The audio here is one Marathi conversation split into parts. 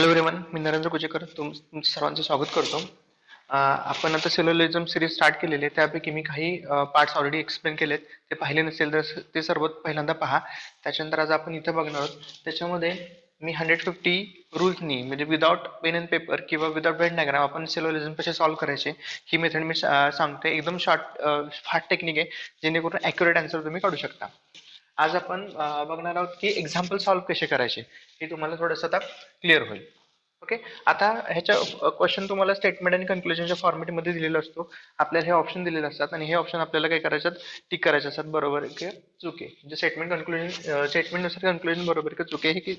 हॅलो एव्हरीवन मी नरेंद्र कुजेकर तुम सर्वांचं स्वागत करतो. आपण आता सिलोलिझम सिरीज स्टार्ट केलेली आहे त्यापैकी मी काही पार्ट्स ऑलरेडी एक्सप्लेन केलेत. ते पाहिले नसेल तर ते सर्व पहिल्यांदा पहा. त्याच्यानंतर आज आपण इथं बघणार आहोत. त्याच्यामध्ये मी हंड्रेड फिफ्टी रुल्सनी म्हणजे विदाउट पेन अँड पेपर किंवा विदाउट ब्रेड डायग्राम आपण सिलोलिझम कसे सॉल्व्ह करायचे ही मेथड मी सांगते. एकदम शॉर्ट फास्ट टेक्निक आहे जेणेकरून ॲक्युरेट आन्सर तुम्ही काढू शकता. आज आपण बघणार आहोत की एक्झाम्पल सॉल्व्ह कसे करायचे हे तुम्हाला थोडंसं आता क्लिअर होईल. ओके आता ह्याच्या क्वेश्चन तुम्हाला स्टेटमेंट आणि कन्क्लुजनच्या फॉर्मेटमध्ये दिलेला असतो. आपल्याला हे ऑप्शन दिलेले असतात आणि हे ऑप्शन आपल्याला काय करायचं टिक करायचे असतात. बरोबर की चुके? म्हणजे स्टेटमेंट कन्क्लुजन स्टेटमेंटनुसार कन्क्लुजन बरोबर की चुके हे की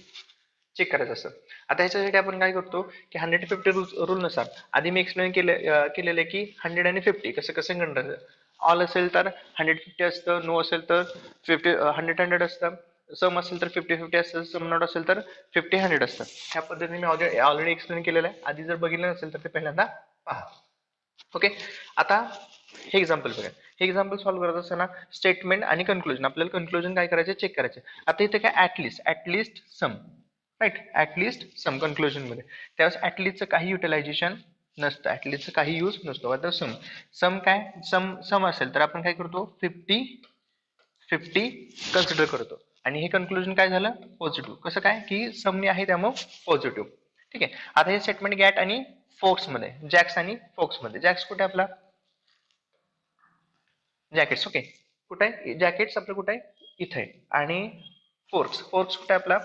चेक करायचं असतं. आता ह्याच्यासाठी आपण काय करतो की हंड्रेड फिफ्टी रूल रूलनुसार आधी मी एक्सप्लेन केले केलेलं आहे की हंड्रेड आणि फिफ्टी कसं कसं गणरायचं ऑल असेल तर हंड्रेड फिफ्टी असतं नो असेल तर फिफ्टी हंड्रेड हंड्रेड असतं. सम असेल तर फिफ्टी फिफ्टी असतं. सम नॉट असेल तर फिफ्टी हंड्रेड असतं. ह्या पद्धतीने मी ऑलरेडी ऑलरेडी एक्सप्लेन केलेलं आहे. आधी जर बघितलं नसेल तर ते पहिल्यांदा पहा. ओके आता हे एक्झाम्पल बघा. हे एक्झाम्पल सॉल्व्ह करत असताना स्टेटमेंट आणि कन्क्लुजन आपल्याला कन्क्लुजन काय करायचे? चेक करायचे. आता इथे काय? At least at least some right at least some कन्क्लुजनमध्ये. त्यावेळेस ऍटलिस्टचं काही युटिलायझेशन नसतं. ऍटलिस्टचं काही यूज नसतो. आता सम सम काय? सम सम असेल तर आपण काय करतो? फिफ्टी फिफ्टी कन्सिडर करतो. आणि हे कन्क्लुजन काय झालं? पॉझिटिव्ह कसं काय? की समनी आहे त्यामुळे पॉझिटिव्ह ठीक आहे? आता हे स्टेटमेंट गॅट आणि फोक्समध्ये जॅक्स आणि फोक्समध्ये. जॅक्स कुठे आपला? जॅकेट्स ओके कुठे आहे? जॅकेट्स आपलं कुठे आहे? इथे. आहे आणि फोर्क्स फोर्क्स कुठे आहे आपला?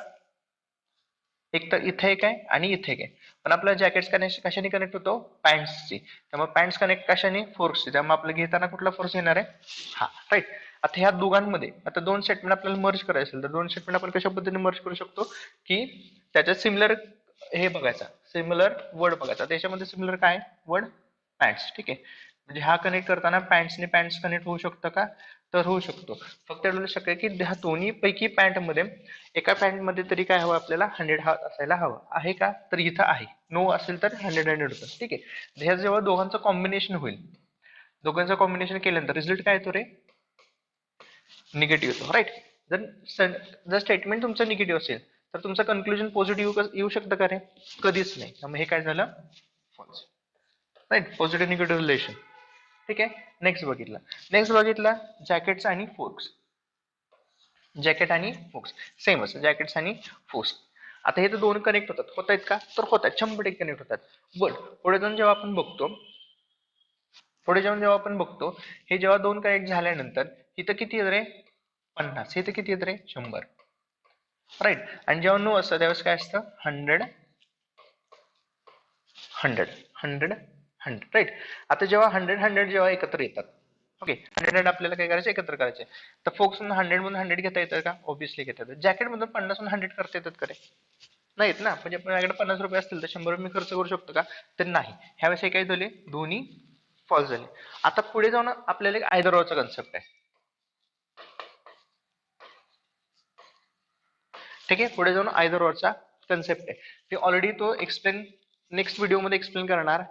एक तर इथे एक आहे आणि इथे एक आहे. पण आपलं जॅकेट्स कनेक्ट कशाने कनेक्ट होतो? पॅन्टची त्यामुळे पॅन्ट कनेक्ट कशाने? फोर्सची त्यामुळे आपलं घेताना कुठला फोर्स येणार आहे? हा राईट आता ह्या दोघांमध्ये आता दोन स्टेटमेंट आपल्याला मर्ज करायचं असेल तर दोन स्टेटमेंट आपण कशा पद्धतीने मर्ज करू शकतो? की त्याच्यात सिमिलर हे बघायचा. सिमिलर वर्ड बघायचा. त्याच्यामध्ये सिमिलर काय? वर्ड पॅन्ट्स ठीक आहे. म्हणजे हा कनेक्ट करताना पॅन्ट्सने पॅन्ट्स कनेक्ट होऊ शकतं का? तर होऊ शकतो. फक्त एवढं शक्य आहे की ह्या दोन्ही पैकी पॅन्टमध्ये एका पॅन्टमध्ये तरी काय हवं आपल्याला? हंड्रेड हा असायला हवं. आहे का? तर इथं आहे. नो असेल तर हंड्रेड हंड्रेड होतं ठीक आहे. ह्या जेव्हा दोघांचं कॉम्बिनेशन होईल दोघांचं कॉम्बिनेशन केल्यानंतर रिझल्ट काय येतो रे? निगेटिव्ह येतो राईट जर जर स्टेटमेंट तुमचं निगेटिव्ह असेल तर तुमचं कन्क्लुजन पॉझिटिव्ह येऊ शकतं का रे? कधीच नाही. त्यामुळे हे काय झालं? False right positive negative relation ठीक आहे? नेक्स्ट बघितलं. नेक्स्ट बघितलं जॅकेट्स आणि फोक्स जॅकेट आणि फोक्स सेम असं जॅकेट्स आणि फोक्स आता हे तर दोन कनेक्ट होतात. होत आहेत का? तर होत आहेत. शंभर टक्के कनेक्ट होतात. बट पुढे जाऊन जेव्हा आपण बघतो पुढे जाऊन जेव्हा आपण बघतो हे जेव्हा दोन कनेक्ट झाल्यानंतर इथं किती येत रे? पन्नास. इथं किती येत रे? शंभर. राईट आणि जेव्हा नो असतं त्यावेळेस काय असतं? Hundred hundred hundred hundred right आता जेव्हा हंड्रेड हंड्रेड जेव्हा एकत्र येतात ओके हंड्रेड हंड्रेड आपल्याला काय करायचं? एकत्र करायचे तर फोक्स मधून हंड्रेड मधून हंड्रेड घेता येतं का? ऑब्विसली घेता येतात जॅकेट मधून पन्नास हंड्रेड करता येतात करे नाहीत ना? म्हणजे माझ्याकडे पन्नास रुपये असतील तर शंभर रुपये मी खर्च करू शकतो का? तर नाही. ह्यावेळेस हे काय झाले? दोन्ही फॉल्स झाले. आता पुढे जाऊन आपल्याला एक आयदरचा कन्सेप्ट आहे. ठीक आहे? पुढे जाऊन आयदर कन्सेप्ट आहे. ते ऑलरेडी तो एक्सप्लेन नेक्स्ट व्हिडिओमध्ये एक्सप्लेन करणार.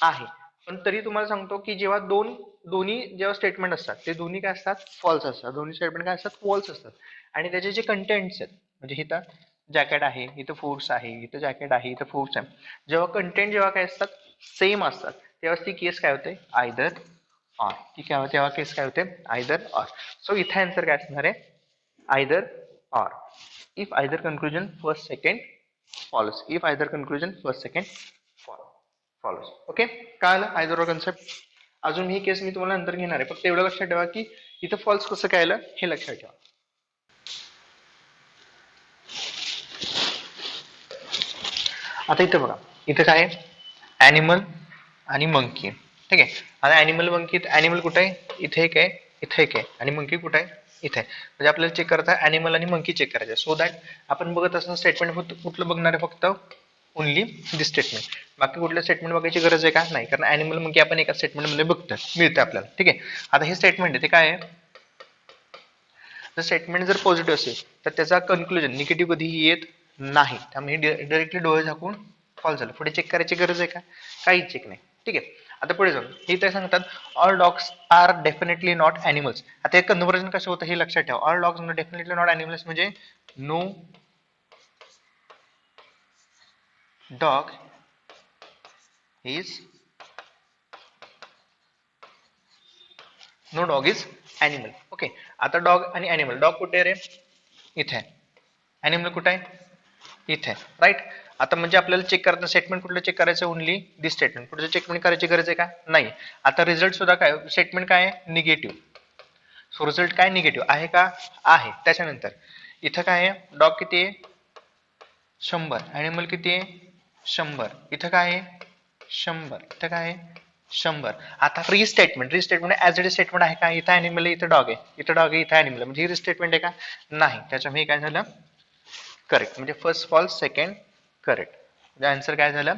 आहे. पण तरी तुम्हाला सांगतो की जेव्हा दोन दोन्ही जेव्हा स्टेटमेंट असतात ते दोन्ही काय असतात? फॉल्स असतात. दोन्ही स्टेटमेंट काय असतात? फॉल्स असतात. आणि त्याचे जे कंटेंट्स आहेत म्हणजे इथं जॅकेट आहे इथं फोर्स आहे इथं जॅकेट आहे इथं फोर्स आहे. जेव्हा कंटेंट जेव्हा काय असतात? सेम असतात. तेव्हा ती केस काय होते? आयदर ऑर ती काय होते तेव्हा केस काय होते? आयदर ऑर सो इथं आन्सर काय असणार आहे? Either or if either conclusion first second false if either conclusion first second follows okay काय आलं? आयदर कन्सेप्ट अजून ही केस मी तुम्हाला नंतर घेणार आहे. फक्त एवढं लक्षात ठेवा की इथं फॉल्स कसं काय आलं हे लक्षात ठेवा. आता इथं बघा. इथं काय आहे? ॲनिमल आणि मंकी ठीक आहे? आता ॲनिमल मंकी ॲनिमल कुठं आहे? इथे एक आहे इथे एक आहे. आणि मंकी कुठं आहे? इथे. आहे. म्हणजे आपल्याला चेक करता ॲनिमल आणि मंकी चेक करायचं सो दॅट आपण बघत असताना स्टेटमेंट कुठलं बघणार आहे फक्त? ओनली दिस स्टेटमेंट बाकी कुठलं स्टेटमेंट बघायची गरज आहे का? नाही. कारण ॲनिमल मंकी म्हणजे आपण एका स्टेटमेंटमध्ये बघतो मिळतं आपल्याला. ठीक आहे? आता हे स्टेटमेंट आहे ते काय आहे? जर स्टेटमेंट जर पॉझिटिव्ह असेल तर त्याचा कन्क्लुजन निगेटिव्ह कधीही येत नाही. त्यामुळे डायरेक्टली डोळे झाकून फॉल झालं. पुढे चेक करायची गरज आहे का? काहीच चेक नाही. ठीक आहे? आता पुढे जाऊन. हे ते सांगतात all dogs are definitely not animals आता हे कन्व्हर्जन कसं होतं हे लक्षात ठेवा. All dogs definitely not animals म्हणजे no dog is no dog is animal okay आता डॉग आणि ॲनिमल डॉग कुठे आहे रे? इथे. आहे ॲनिमल कुठे आहे? इथे. आहे राईट आता म्हणजे आपल्याला चेक करायचं स्टेटमेंट कुठलं चेक करायचं? ओनली दिस स्टेटमेंट कुठलं चेकमेंट करायची गरज आहे का? नाही. आता रिझल्ट सुद्धा काय? स्टेटमेंट काय आहे? निगेटिव्ह सो रिझल्ट काय? निगेटिव्ह आहे का? आहे. त्याच्यानंतर. इथं काय आहे? डॉग किती आहे? शंभर. ॲनिमल किती आहे? शंभर. इथं काय आहे? शंभर. इथं काय आहे? शंभर. आता restatement restatement as it statement आहे का? इथं ॲनिमल आहे इथं डॉग आहे. इथं डॉग आहे इथं ॲनिमल म्हणजे ही रिस्टेटमेंट आहे का? नाही. त्याच्यामुळे काय झालं? करेक्ट म्हणजे फर्स्ट फॉल्स सेकंड करेक्ट म्हणजे आन्सर काय झालं?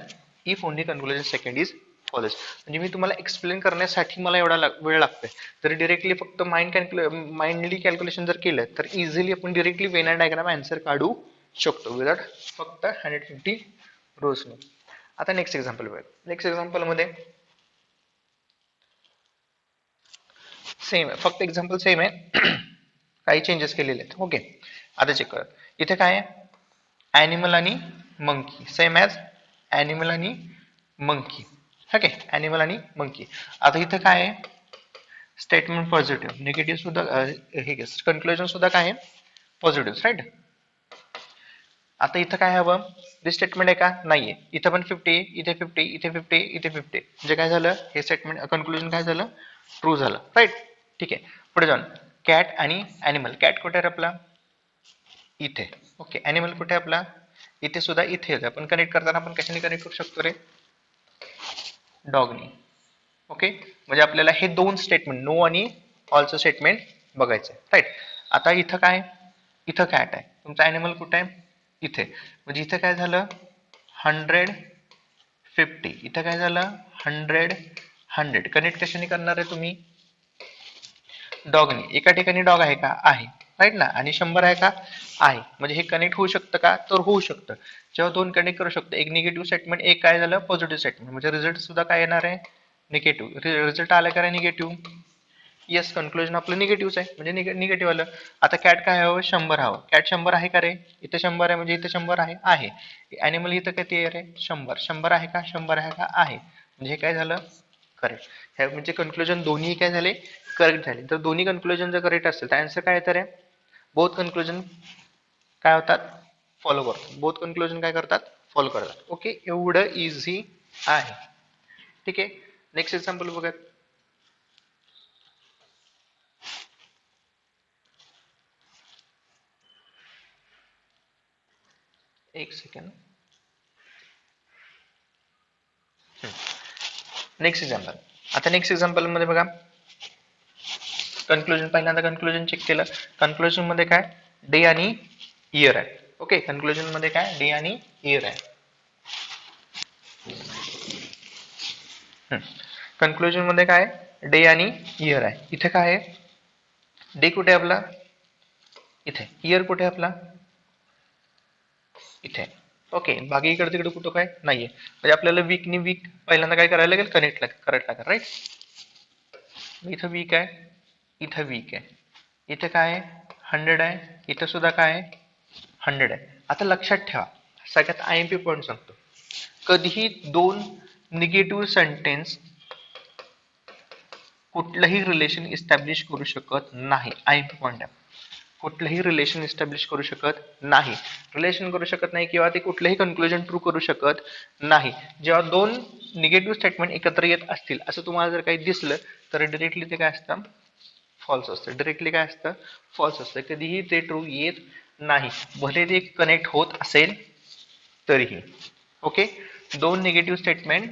If only conclusion second is follows म्हणजे मी तुम्हाला एक्सप्लेन करण्यासाठी मला एवढा वेळ लागतोय. जर डिरेक्टली फक्त माइंड कॅल्क्युले माइंडली कॅल्क्युलेशन जर केलं तर इझिली आपण directly venn and diagram answer काढू शकतो. विदाउट फक्त हंड्रेड फिफ्टी रोजने आता नेक्स्ट एक्झाम्पल बघा नेक्स्ट एक्झाम्पलमध्ये सेम आहे. फक्त एक्झाम्पल सेम आहे. काही चेंजेस केलेले आहेत. ओके आता चेक करा. इथे काय आहे? ॲनिमल आणि मंकी सेम ॲज ॲनिमल आणि मंकी ओके ॲनिमल आणि मंकी आता इथं काय आहे? स्टेटमेंट पॉझिटिव्ह निगेटिव्ह सुद्धा हे कन्क्लुजन सुद्धा काय आहे? पॉझिटिव्ह राईट आता इथं काय हवं? दिस स्टेटमेंट आहे का? नाहीये. इथं पण फिफ्टी इथे फिफ्टी इथे फिफ्टी इथे फिफ्टी म्हणजे काय झालं? हे स्टेटमेंट कन्क्लुजन काय झालं? ट्रू झालं. राईट ठीक आहे. पुढे जाऊन. कॅट आणि ॲनिमल कॅट कुठे आहे आपला? इथे. ओके ॲनिमल कुठे आहे आपला? इथे सुद्धा इथे येतं आपण कनेक्ट करताना आपण कशाने कनेक्ट करू शकतो रे? डॉगनी ओके म्हणजे आपल्याला हे दोन स्टेटमेंट नो आणि ऑलचं स्टेटमेंट बघायचं आहे राईट आता इथं काय? इथं कॅट आहे. तुमचा ॲनिमल कुठे आहे? इथे. म्हणजे इथं काय झालं? हंड्रेड फिफ्टी इथं काय झालं? हंड्रेड हंड्रेड कनेक्ट कशाने करणार आहे तुम्ही? डॉगने एका ठिकाणी डॉग आहे का? आहे. राईट ना? आणि शंभर आहे का? आहे. म्हणजे हे कनेक्ट होऊ शकतं का? तर होऊ शकतं. जेव्हा दोन कनेक्ट करू शकतो. एक निगेटिव्ह स्टेटमेंट एक काय झालं? पॉझिटिव्ह स्टेटमेंट म्हणजे रिझल्ट सुद्धा काय येणार आहे? निगेटिव्ह रिझल्ट आला का निगेटिव्ह येस कन्क्लुजन आपलं निगेटिव्हच आहे. म्हणजे निगेटिव्ह आलं. आता कॅट काय हवं? शंभर हवं. कॅट शंभर आहे का रे? इथं शंभर आहे म्हणजे इथं शंभर आहे आहे. ॲनिमल इथं किती आहे रे? शंभर. शंभर आहे का? शंभर आहे का? आहे. म्हणजे हे काय झालं? करेक्ट ह्या म्हणजे कन्क्लुजन दोन्ही काय झाले? करेक्ट झाले. तर दोन्ही कन्क्लुजन जर करेक्ट असेल तर आन्सर काय येतं रे? बोथ कन्क्लुजन काय होतात? फॉलो करतात. बोथ कन्क्लुजन काय करतात? फॉलो करतात. ओके एवढं इझी आहे. ठीक आहे? नेक्स्ट एक्झाम्पल बघा एक सेकंड नेक्स्ट एक्झाम्पल आता नेक्स्ट एक्झाम्पलमध्ये बघा. कन्क्लुजन पहिल्यांदा कन्क्लुजन चेक केलं. कन्क्लुजनमध्ये काय? डे आणि इयर आहे. ओके कन्क्लुजनमध्ये काय? डे आणि इयर आहे. कन्क्लुजनमध्ये काय? डे आणि इयर आहे. इथे काय आहे? डे कुठे आहे आपला? इथे. इयर कुठे आहे आपला? इथे. ओके बाकी इकडे तिकडे कुठं काय? नाहीये. म्हणजे आपल्याला वीकनी वीक पहिल्यांदा काय करायला लागेल? कनेक्ट करेक्ट लागेल राईट इथं वीक आहे इथं वीक आहे. इथं काय आहे? हंड्रेड आहे. इथं सुद्धा काय आहे? हंड्रेड आहे. आता लक्षात ठेवा. सगळ्यात आय एम पी पॉईंट सांगतो. कधीही दोन निगेटिव्ह सेंटेन्स कुठलंही रिलेशन इस्टॅब्लिश करू शकत नाही. आय एम पी पॉईंट आहे. कुठलंही रिलेशन इस्टॅब्लिश करू शकत नाही. रिलेशन करू शकत नाही किंवा ते कुठलंही कन्क्लुजन ट्रू करू शकत नाही. जेव्हा दोन निगेटिव्ह स्टेटमेंट एकत्र येत असतील असं तुम्हाला जर काही दिसलं तर डिरेक्टली ते काय असतं? फॉल्स असतं. डिरेक्टली काय असतं? फॉल्स असतं. कधीही ते ट्रू येत नाही. भले ते कनेक्ट होत असेल तरीही. ओके दोन निगेटिव्ह स्टेटमेंट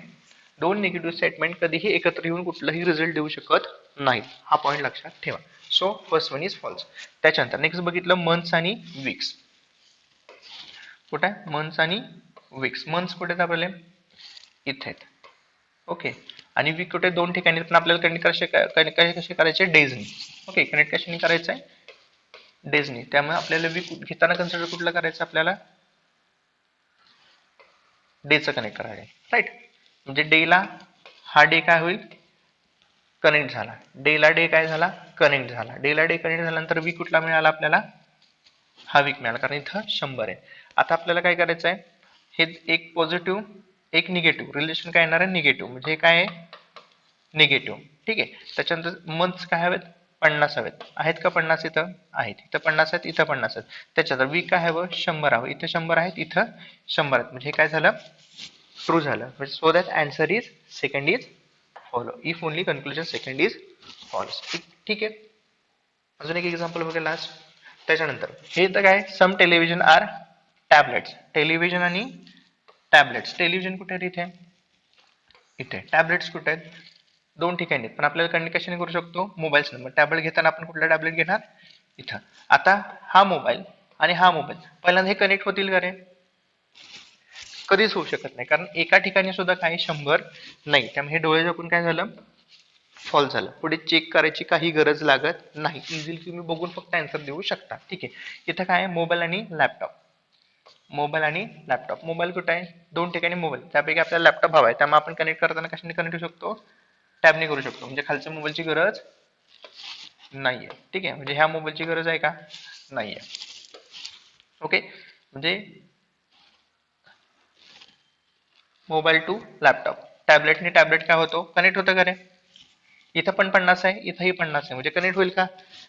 दोन निगेटिव्ह स्टेटमेंट कधीही एकत्र येऊन कुठलाही रिझल्ट देऊ शकत नाहीत. हा पॉईंट लक्षात ठेवा. So first one is false त्याच्यानंतर नेक्स्ट बघितलं मंथ्स आणि वीक्स कुठे? आहे मंथ्स आणि वीक्स मंथ्स कुठे आहेत आपल्याला? इथे आहेत. ओके आणि वीक कुठे? दोन ठिकाणी पण आपल्याला कनेक्ट कसे कनेक्ट कसे करायचे? डेजनी ओके कनेक्ट कशाने करायचं आहे डेजनी त्यामुळे आपल्याला वीक घेताना कन्सिडर कुठलं करायचं आपल्याला? डेचं कनेक्ट करायचं राईट म्हणजे डेला हा डे काय होईल? कनेक्ट झाला. डेला डे काय झाला? कनेक्ट झाला. डेला डे कनेक्ट झाल्यानंतर वीक कुठला मिळाला आपल्याला? हा वीक मिळाला. कारण इथं शंभर आहे. आता आपल्याला काय करायचं आहे हे एक पॉझिटिव्ह एक निगेटिव्ह रिलेशन काय येणार आहे? निगेटिव्ह म्हणजे काय आहे? निगेटिव्ह ठीक आहे. त्याच्यानंतर मंथ्स काय हवेत? पन्नास हवेत. आहेत का पन्नास इथं? आहेत. इथं पन्नास आहेत इथं पन्नास आहेत. त्याच्यात वीक काय हवं? शंभर हवं. इथं शंभर आहेत इथं शंभर आहेत. म्हणजे हे काय झालं? ट्रू झालं. म्हणजे so that answer is second is follow if only conclusion second is false ठीक ठीक आहे? अजून एक एक्झाम्पल बघा लास्ट त्याच्यानंतर हे तर काय? Some television or tablets television आणि टॅबलेट्स टेलिव्हिजन कुठे आहेत इथे? इथे. टॅबलेट्स कुठे आहेत? दोन ठिकाणी आहेत. पण आपल्याला कम्युनिकेशन करू शकतो? मोबाईल्स नंबर टॅबलेट घेताना आपण कुठला टॅबलेट घेणार? इथं. आता हा मोबाईल आणि हा मोबाईल पहिल्यांदा हे कनेक्ट होतील का रे? कधीच होऊ शकत नाही. कारण एका ठिकाणी सुद्धा काही शंभर नाही. त्यामुळे हे डोळे झाकून काय झालं? फॉल झालं. पुढे चेक करायची काही गरज लागत नाही. इझिली तुम्ही बघून फक्त आन्सर देऊ शकता. ठीक आहे. इथं काय आहे? मोबाईल आणि लॅपटॉप मोबाईल आणि लॅपटॉप मोबाईल कुठं आहे? दोन ठिकाणी मोबाईल त्यापैकी आपल्याला लॅपटॉप हवा आहे. त्यामुळे आपण कनेक्ट करताना कशाने कनेक्ट होऊ शकतो? टॅबने करू शकतो. म्हणजे खालच्या मोबाईलची गरज नाही आहे ठीक आहे. म्हणजे ह्या मोबाईलची गरज आहे का? नाही आहे ओके म्हणजे मोबाईल टू लॅपटॉप. टॅबलेटने टॅबलेट काय होतो? कनेक्ट होतं का रे? इथं पण पन्नास आहे इथंही पन्नास आहे. म्हणजे कनेक्ट होईल का?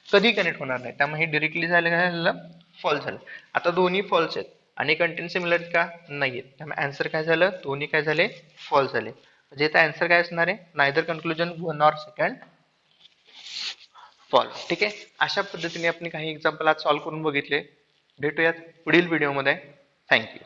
कधी कनेक्ट होणार नाही. त्यामुळे हे डिरेक्टली झालं काय झालं फॉल्स झालं. आता दोन्ही फॉल्स आहेत. आणि कंटेंट सिमिलर का? नाही आहेत त्यामुळे अँसर काय झालं? दोन्ही काय झाले? फॉल्स झाले. म्हणजे इथं अँसर काय असणार आहे? Neither conclusion one or second fall ठीक आहे? अशा पद्धतीने आपण काही एक्झाम्पल आज सॉल्व्ह करून बघितले. भेटूयात पुढील व्हिडिओमध्ये थँक्यू